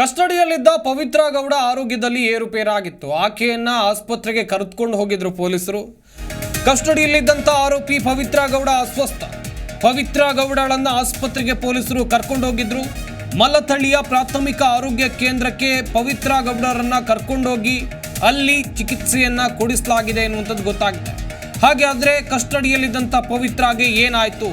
ಕಸ್ಟಡಿಯಲ್ಲಿದ್ದ ಪವಿತ್ರ ಗೌಡ ಆರೋಗ್ಯದಲ್ಲಿ ಏರುಪೇರಾಗಿತ್ತು. ಆಕೆಯನ್ನ ಆಸ್ಪತ್ರೆಗೆ ಕರೆದುಕೊಂಡು ಹೋಗಿದ್ರು ಪೊಲೀಸರು. ಕಸ್ಟಡಿಯಲ್ಲಿದ್ದಂಥ ಆರೋಪಿ ಪವಿತ್ರ ಗೌಡ ಅಸ್ವಸ್ಥ. ಪವಿತ್ರ ಗೌಡಳನ್ನ ಆಸ್ಪತ್ರೆಗೆ ಪೊಲೀಸರು ಕರ್ಕೊಂಡು ಹೋಗಿದ್ರು. ಮಲ್ಲತಳ್ಳಿಯ ಪ್ರಾಥಮಿಕ ಆರೋಗ್ಯ ಕೇಂದ್ರಕ್ಕೆ ಪವಿತ್ರ ಗೌಡರನ್ನ ಕರ್ಕೊಂಡೋಗಿ ಅಲ್ಲಿ ಚಿಕಿತ್ಸೆಯನ್ನ ಕೊಡಿಸಲಾಗಿದೆ ಎನ್ನುವಂಥದ್ದು ಗೊತ್ತಾಗಿದೆ. ಹಾಗೆ ಆದರೆ ಕಸ್ಟಡಿಯಲ್ಲಿದ್ದಂಥ ಪವಿತ್ರಾಗೆ ಏನಾಯಿತು?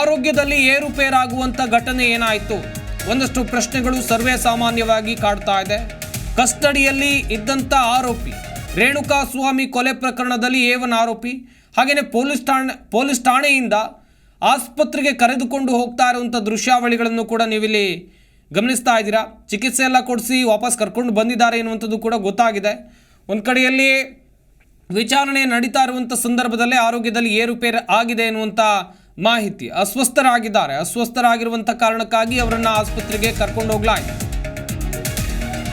ಆರೋಗ್ಯದಲ್ಲಿ ಏರುಪೇರಾಗುವಂಥ ಘಟನೆ ಏನಾಯಿತು? ಒಂದಷ್ಟು ಪ್ರಶ್ನೆಗಳು ಸರ್ವೇ ಸಾಮಾನ್ಯವಾಗಿ ಕಾಡ್ತಾ ಇದೆ. ಕಸ್ಟಡಿಯಲ್ಲಿ ಇದ್ದಂಥ ಆರೋಪಿ, ರೇಣುಕಾ ಸ್ವಾಮಿ ಕೊಲೆ ಪ್ರಕರಣದಲ್ಲಿ ಏವನ್ ಆರೋಪಿ ಹಾಗೆಯೇ ಪೊಲೀಸ್ ಠಾಣೆ, ಪೊಲೀಸ್ ಠಾಣೆಯಿಂದ ಆಸ್ಪತ್ರೆಗೆ ಕರೆದುಕೊಂಡು ಹೋಗ್ತಾ ಇರುವಂಥ ದೃಶ್ಯಾವಳಿಗಳನ್ನು ಕೂಡ ನೀವಿಲ್ಲಿ ಗಮನಿಸ್ತಾ ಇದ್ದೀರಾ? ಚಿಕಿತ್ಸೆ ಎಲ್ಲ ಕೊಡಿಸಿ ವಾಪಸ್ ಕರ್ಕೊಂಡು ಬಂದಿದ್ದಾರೆ ಎನ್ನುವಂಥದ್ದು ಕೂಡ ಗೊತ್ತಾಗಿದೆ. ಒಂದು ಕಡೆಯಲ್ಲಿ ವಿಚಾರಣೆ ನಡೀತಾ ಇರುವಂಥ ಸಂದರ್ಭದಲ್ಲೇ ಆರೋಗ್ಯದಲ್ಲಿ ಏರುಪೇರು ಆಗಿದೆ ಎನ್ನುವಂಥ ಮಾಹಿತಿ. ಅಸ್ವಸ್ಥರಾಗಿದ್ದಾರೆ. ಅಸ್ವಸ್ಥರಾಗಿರುವಂಥ ಕಾರಣಕ್ಕಾಗಿ ಅವರನ್ನು ಆಸ್ಪತ್ರೆಗೆ ಕರ್ಕೊಂಡು ಹೋಗಲಾಯಿತು.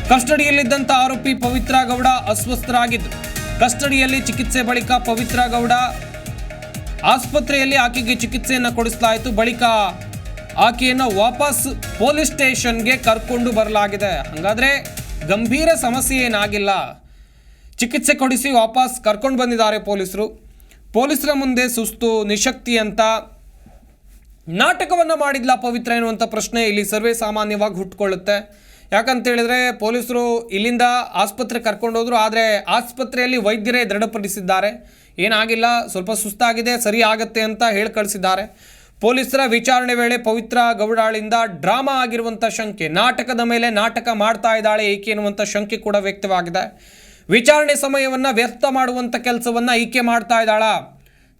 ಕಸ್ಟಡಿಯಲ್ಲಿದ್ದಂಥ ಆರೋಪಿ ಪವಿತ್ರ ಗೌಡ ಅಸ್ವಸ್ಥರಾಗಿದ್ದರು ಕಸ್ಟಡಿಯಲ್ಲಿ ಚಿಕಿತ್ಸೆ ಬಳಿಕ ಪವಿತ್ರ ಗೌಡ ಆಸ್ಪತ್ರೆಯಲ್ಲಿ ಆಕೆಗೆ ಚಿಕಿತ್ಸೆಯನ್ನು ಕೊಡಿಸಲಾಯಿತು. ಬಳಿಕ ಆಕೆಯನ್ನು ವಾಪಸ್ ಪೊಲೀಸ್ ಸ್ಟೇಷನ್ಗೆ ಕರ್ಕೊಂಡು ಬರಲಾಗಿದೆ. ಹಾಗಾದರೆ ಗಂಭೀರ ಸಮಸ್ಯೆ ಏನಾಗಿಲ್ಲ. ಚಿಕಿತ್ಸೆ ಕೊಡಿಸಿ ವಾಪಸ್ ಕರ್ಕೊಂಡು ಬಂದಿದ್ದಾರೆ ಪೊಲೀಸರು. ಪೊಲೀಸರ ಮುಂದೆ ಸುಸ್ತು, ನಿಶಕ್ತಿ ಅಂತ ನಾಟಕವನ್ನು ಮಾಡಿದ್ಲ ಪವಿತ್ರ ಎನ್ನುವಂಥ ಪ್ರಶ್ನೆ ಇಲ್ಲಿ ಸರ್ವೇ ಸಾಮಾನ್ಯವಾಗಿ ಹುಟ್ಕೊಳ್ಳುತ್ತೆ. ಯಾಕಂತ ಹೇಳಿದ್ರೆ ಪೊಲೀಸರು ಇಲ್ಲಿಂದ ಆಸ್ಪತ್ರೆ ಕರ್ಕೊಂಡೋದ್ರು ಆದರೆ ಆಸ್ಪತ್ರೆಯಲ್ಲಿ ವೈದ್ಯರೇ ದೃಢಪಡಿಸಿದ್ದಾರೆ. ಏನಾಗಿಲ್ಲ, ಸ್ವಲ್ಪ ಸುಸ್ತಾಗಿದೆ, ಸರಿ ಆಗತ್ತೆ ಅಂತ ಹೇಳಿ ಕಳಿಸಿದ್ದಾರೆ. ಪೊಲೀಸರ ವಿಚಾರಣೆ ವೇಳೆ ಪವಿತ್ರ ಗೌಡಾಳಿಂದ ಡ್ರಾಮಾ ಆಗಿರುವಂಥ ಶಂಕೆ, ನಾಟಕದ ಮೇಲೆ ನಾಟಕ ಮಾಡ್ತಾ ಇದ್ದಾಳೆ ಏಕೆ ಎನ್ನುವಂಥ ಶಂಕೆ ಕೂಡ ವ್ಯಕ್ತವಾಗಿದೆ. ವಿಚಾರಣೆ ಸಮಯವನ್ನು ವ್ಯರ್ಥ ಮಾಡುವಂಥ ಕೆಲಸವನ್ನು ಈಕೆ ಮಾಡ್ತಾ ಇದ್ದಾಳಾ?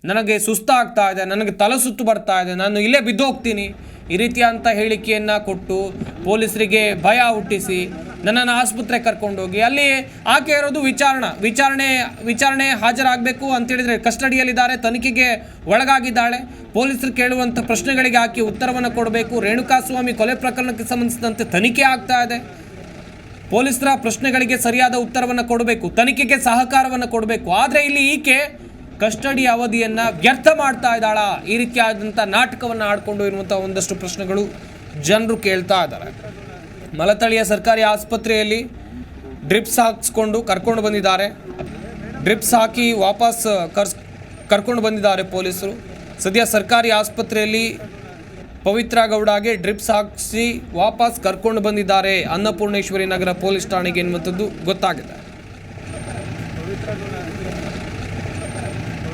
ನನಗೆ ಸುಸ್ತಾಗ್ತಾ ಇದೆ, ನನಗೆ ತಲೆ ಸುತ್ತು ಬರ್ತಾ ಇದೆ, ನಾನು ಇಲ್ಲೇ ಬಿದ್ದೋಗ್ತೀನಿ. ಈ ರೀತಿಯಂಥ ಹೇಳಿಕೆಯನ್ನು ಕೊಟ್ಟು ಪೊಲೀಸರಿಗೆ ಭಯ ಹುಟ್ಟಿಸಿ ನನ್ನನ್ನು ಆಸ್ಪತ್ರೆಗೆ ಕರ್ಕೊಂಡೋಗಿ, ಅಲ್ಲಿ ಆಕೆ ಇರೋದು ವಿಚಾರಣೆ. ವಿಚಾರಣೆ ವಿಚಾರಣೆ ಹಾಜರಾಗಬೇಕು ಅಂತೇಳಿದರೆ ಕಸ್ಟಡಿಯಲ್ಲಿದ್ದಾರೆ, ತನಿಖೆಗೆ ಒಳಗಾಗಿದ್ದಾಳೆ. ಪೊಲೀಸರು ಕೇಳುವಂಥ ಪ್ರಶ್ನೆಗಳಿಗೆ ಆಕೆ ಉತ್ತರವನ್ನು ಕೊಡಬೇಕು. ರೇಣುಕಾಸ್ವಾಮಿ ಕೊಲೆ ಪ್ರಕರಣಕ್ಕೆ ಸಂಬಂಧಿಸಿದಂತೆ ತನಿಖೆ ಆಗ್ತಾ ಇದೆ. ಪೊಲೀಸರ ಪ್ರಶ್ನೆಗಳಿಗೆ ಸರಿಯಾದ ಉತ್ತರವನ್ನು ಕೊಡಬೇಕು, ತನಿಖೆಗೆ ಸಹಕಾರವನ್ನು ಕೊಡಬೇಕು. ಆದರೆ ಇಲ್ಲಿ ಈಕೆ ಕಸ್ಟಡಿ ಅವಧಿಯನ್ನು ವ್ಯರ್ಥ ಮಾಡ್ತಾ ಇದ್ದಾಳ. ಈ ರೀತಿಯಾದಂಥ ನಾಟಕವನ್ನು ಆಡಿಕೊಂಡು ಇರುವಂಥ ಒಂದಷ್ಟು ಪ್ರಶ್ನೆಗಳು ಜನರು ಕೇಳ್ತಾ ಇದ್ದಾರೆ. ಮಲತಳಿಯ ಸರ್ಕಾರಿ ಆಸ್ಪತ್ರೆಯಲ್ಲಿ ಡ್ರಿಪ್ಸ್ ಹಾಕಿಸ್ಕೊಂಡು ಕರ್ಕೊಂಡು ಬಂದಿದ್ದಾರೆ. ಡ್ರಿಪ್ಸ್ ಹಾಕಿ ವಾಪಸ್ ಕರ್ಸ್, ಕರ್ಕೊಂಡು ಬಂದಿದ್ದಾರೆ ಪೊಲೀಸರು. ಸದ್ಯ ಸರ್ಕಾರಿ ಆಸ್ಪತ್ರೆಯಲ್ಲಿ ಪವಿತ್ರ ಗೌಡಗೆ ಡ್ರಿಪ್ಸ್ ಹಾಕಿಸಿ ವಾಪಸ್ ಕರ್ಕೊಂಡು ಬಂದಿದ್ದಾರೆ ಅನ್ನಪೂರ್ಣೇಶ್ವರಿ ನಗರ ಪೊಲೀಸ್ ಠಾಣೆಗೆ ಎನ್ನುವಂಥದ್ದು ಗೊತ್ತಾಗಿದೆ.